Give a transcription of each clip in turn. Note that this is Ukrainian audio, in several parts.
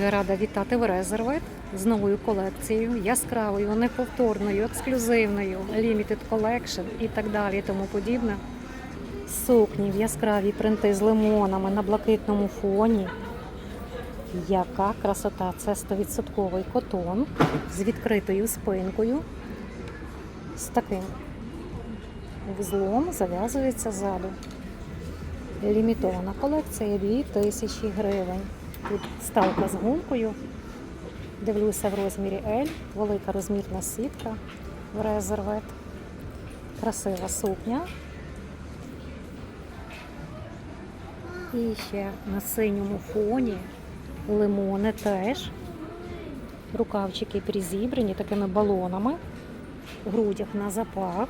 Я рада вітати в Резервет з новою колекцією, яскравою, неповторною, ексклюзивною, Limited Collection і так далі, і тому подібне. Сукні в яскраві принти з лимонами на блакитному фоні. Яка красота! Це 100% котон з відкритою спинкою. З таким вузлом зав'язується ззаду. Лімітована колекція 2000 гривень. Тут ставка з гумкою. Дивлюся в розмірі L, велика розмірна сітка в резервет. Красива сукня. І ще на синьому фоні лимони теж. Рукавчики призібрані такими балонами. В грудях на запах.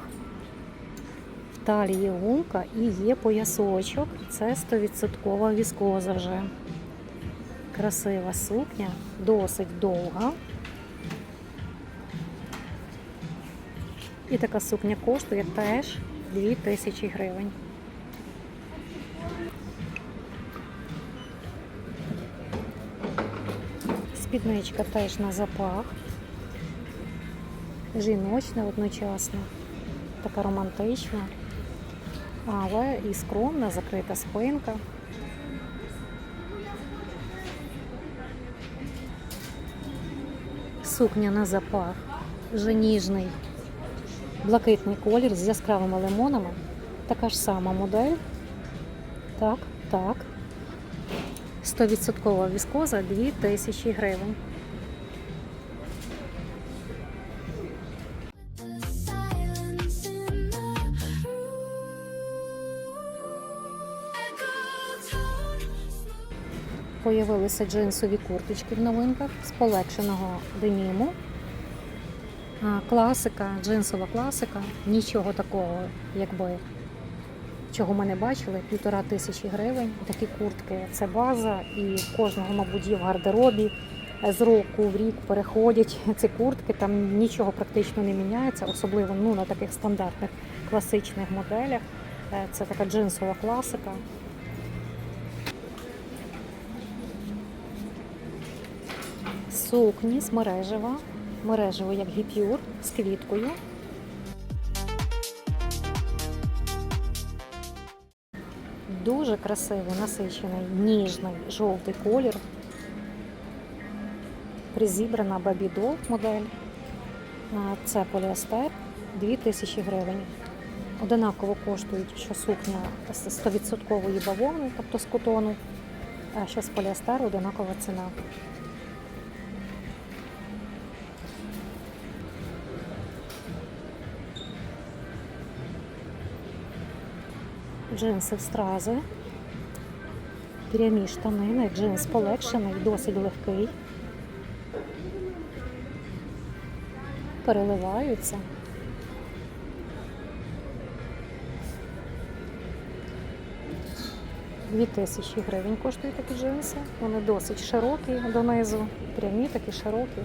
В талії гумка і є поясочок. Це 100% віскоза вже. Красива сукня, досить довга. І така сукня коштує теж 2000 гривень. Спідничка теж на запах. Жіночна одночасно, така романтична, але і скромна, закрита спинка. Сукня на запах, вже ніжний, блакитний колір з яскравими лимонами. Така ж сама модель. Так, так. 100% віскоза 2000 гривень. Появилися джинсові курточки в новинках з полегшеного деніму. Класика, джинсова класика. Нічого такого, якби чого ми не бачили, півтора тисячі гривень. Такі куртки це база, і кожного, мабуть, є в гардеробі. З року в рік переходять ці куртки, там нічого практично не міняється, особливо ну, на таких стандартних класичних моделях. Е, Це така джинсова класика. Сукні з мережева, мережево як гіпюр з квіткою. Дуже красивий, насичений, ніжний, жовтий колір. Призібрана бабідол модель. Це поліестер 2000 гривень. Одинаково коштують, що сукня з 100% бавовни, тобто з котону, а що з поліестеру одинакова ціна. Джинси в стрази. Прямі штанини, джинс полегшений, досить легкий. Переливаються. Дві тисячі гривень коштують такі джинси. Вони досить широкі донизу, прямі такі широкі.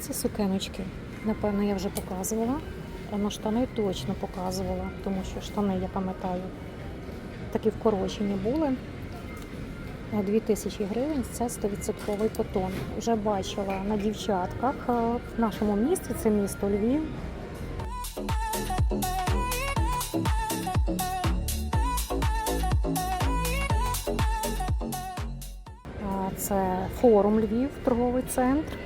Це сукеночки. Напевно, я вже показувала. А штани точно показувала, тому що штани, я пам'ятаю, такі вкорочені були. 2000 гривень це 100% котон. Вже бачила на дівчатках е, в нашому місті, це місто Львів. Це форум Львів, торговий центр.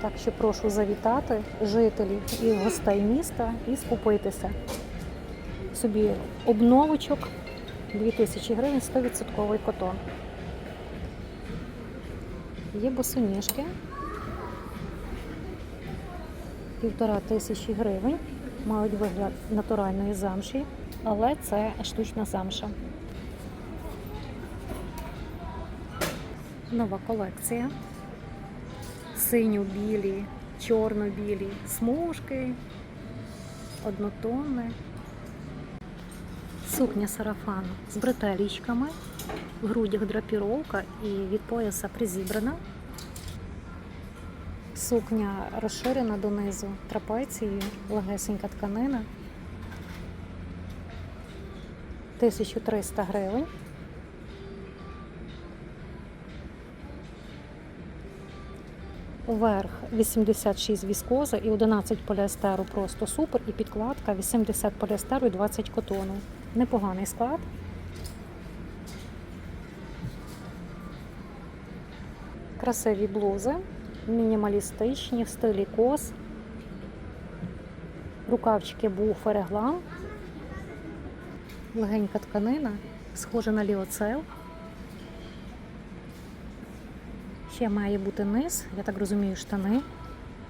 Так що прошу завітати жителів і гостей міста і скупитися. Собі обновочок 2000 гривень 100% котон. Є босоніжки. Півтора тисячі гривень. Мають вигляд натуральної замші, але це штучна замша. Нова колекція синьо-білі, чорно-білі смужки, однотонне. Сукня сарафан з бретелічками, в грудях драпіровка і від пояса призібрана. Сукня розширена донизу трапецією, легесенька тканина. 1300 гривень. Верх 86 віскоза і 11 поліестеру просто супер. І підкладка 80 поліестеру і 20 котону. Непоганий склад. Красиві блузи, мінімалістичні в стилі кос. Рукавчики буфер реглан. Легенька тканина, схожа на ліоцел. Ще має бути низ, я так розумію, штани.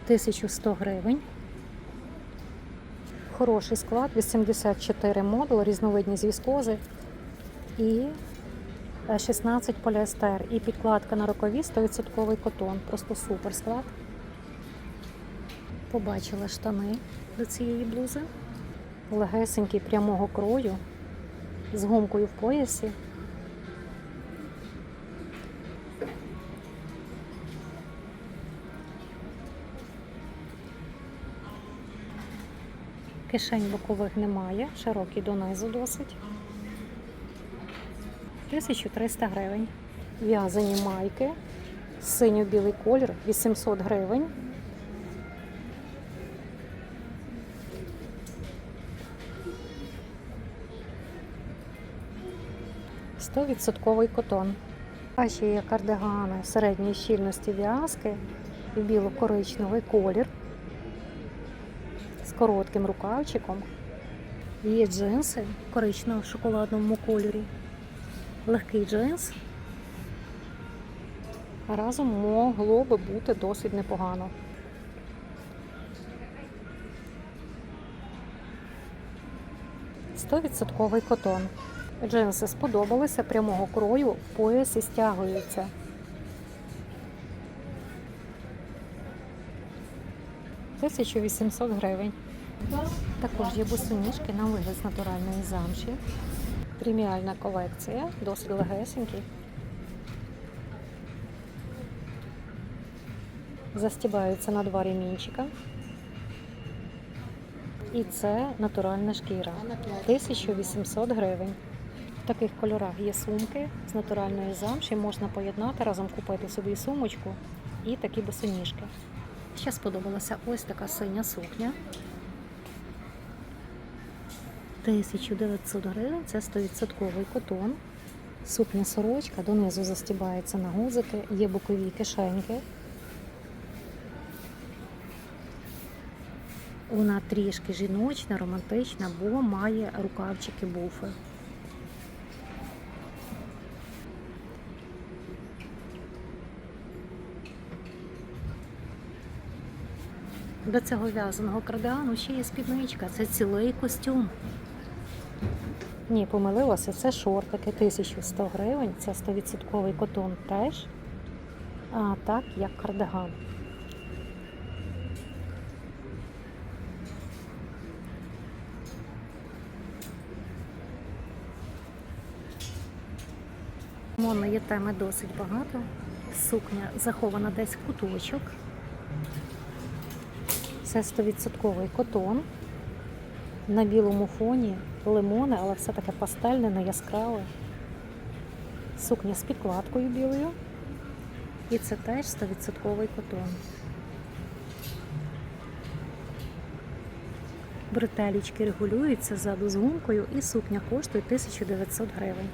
1100 гривень. Хороший склад, 84 модул, різновидні з віскози і е, 16 поліестер. І підкладка на рукаві 100% котон. Просто супер склад. Побачила штани до цієї блузи. Легесенький прямого крою з гумкою в поясі. Кишень бокових немає, широкий донизу досить. 1300 гривень. В'язані майки, синьо-білий колір, 800 гривень. Стовідсотковий котон. А ще є кардигани середньої щільності в'язки в біло-коричневий колір коротким рукавчиком. Є джинси в коричневому шоколадному кольорі. Легкий джинс. Разом могло би бути досить непогано. Стовідсотковий котон. Джинси сподобалися прямого крою, в поясі стягуються. Тисячу 800 гривень. Також є босоніжки на вигляд з натуральної замші. Преміальна колекція, досить легесенькі. Застібаються на два ремінчика. І це натуральна шкіра. 1800 гривень. В таких кольорах є сумки з натуральної замші. Можна поєднати, разом купити собі сумочку і такі босоніжки. Ще сподобалася ось така синя сукня. 1900 гривень, це 100% котон. Сукня сорочка, донизу застібається на гузики, є бокові кишеньки. Вона трішки жіночна, романтична, бо має рукавчики буфи. До цього в'язаного кардиану ще є спідничка. Це цілий костюм. Ні, помилилася, це шортики 1100 гривень, це 100% котон теж. А так, як кардиган. Монної теми досить багато. Сукня захована десь в куточок. Це 100% котон. На білому фоні лимони, але все таке пастельне, не яскраве. Сукня з підкладкою білою. І це теж 100% котон. Бретелічки регулюються ззаду з гумкою і сукня коштує 1900 гривень.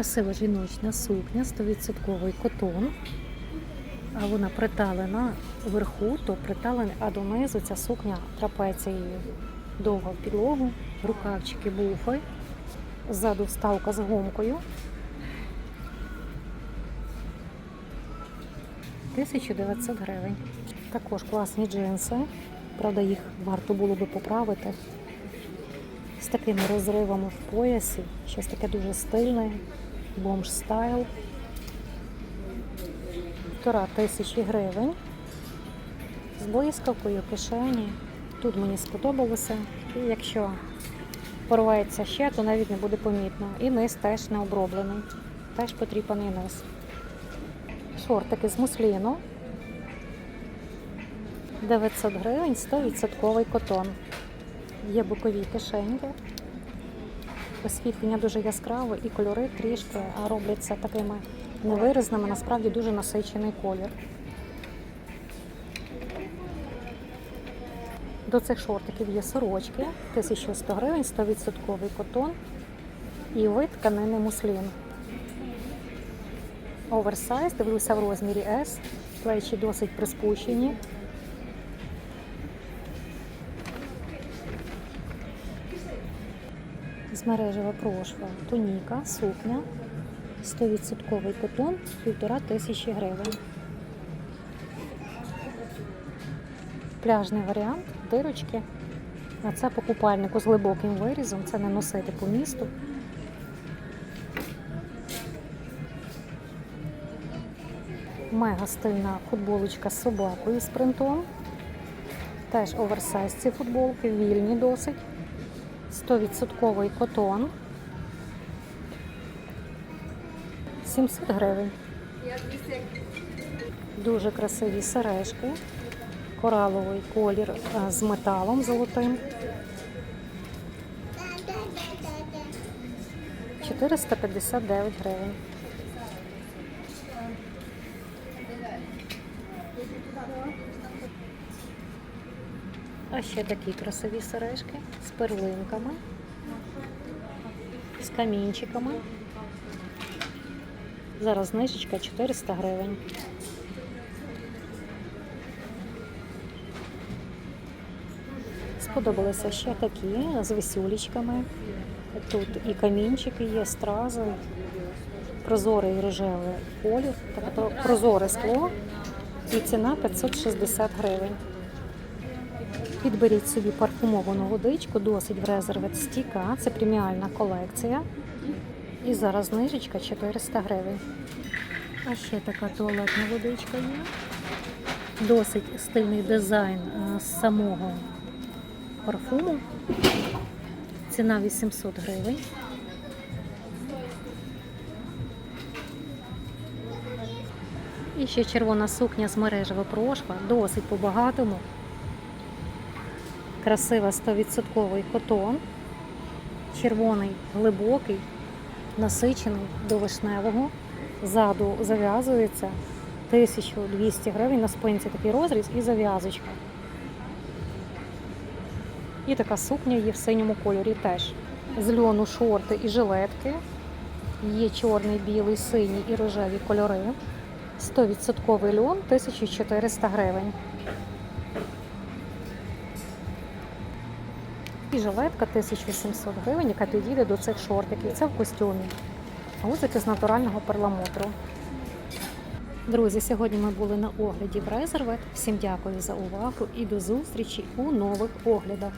Красива жіночна сукня, 100% котон. А вона приталена вверху, то приталена, а донизу ця сукня трапецією довго в підлогу, рукавчики буфи, ззаду вставка з гомкою. 1900 гривень. Також класні джинси. Правда, їх варто було би поправити. З такими розривами в поясі. Щось таке дуже стильне. Бомж стайл. Півтора тисячі гривень. З блискавкою кишені. Тут мені сподобалося. І якщо порветься ще, то навіть не буде помітно. І низ теж не оброблений. Теж потріпаний низ. Шортики з мусліну. 900 гривень, 100% котон. Є бокові кишеньки. Освітлення дуже яскраве і кольори трішки робляться такими невиразними, насправді дуже насичений колір. До цих шортиків є сорочки, 1100 гривень, 100% котон і вид тканини муслін. Оверсайз, дивлюся в розмірі S, плечі досить приспущені. З мережева прошва, туніка, сукня, 100% котон, 1,5 тисячі гривень. Пляжний варіант, дирочки. А це по купальнику з глибоким вирізом, це не носити по місту. Мега стильна футболочка з собакою з принтом. Теж оверсайз ці футболки, вільні досить. 100% котон. 700 гривень. Дуже красиві сережки. Кораловий колір е, з металом золотим. 459 гривень. А ще такі красиві сережки з перлинками, з камінчиками. Зараз знижечка 400 гривень. Сподобалися ще такі з висюлечками. Тут і камінчики є, стрази, прозорий рожевий колір, тобто прозоре скло і ціна 560 гривень. Підберіть собі парфумовану водичку, досить в резервет стіка. Це преміальна колекція. І зараз знижечка 400 гривень. А ще така туалетна водичка є. Досить стильний дизайн е, з самого парфуму. Ціна 800 гривень. І ще червона сукня з мережева прошва, досить по-багатому. Красива 100% котон. Червоний, глибокий, насичений до вишневого. Ззаду зав'язується 1200 гривень на спинці такий розріз і зав'язочка. І така сукня є в синьому кольорі теж. З льону шорти і жилетки. Є чорний, білий, синій і рожеві кольори. 100% льон 1400 гривень. І жилетка 1700 гривень, яка підійде до цих шортиків. Це в костюмі. Гузики з натурального перламутру. Друзі, сьогодні ми були на огляді в Резервет. Всім дякую за увагу і до зустрічі у нових оглядах.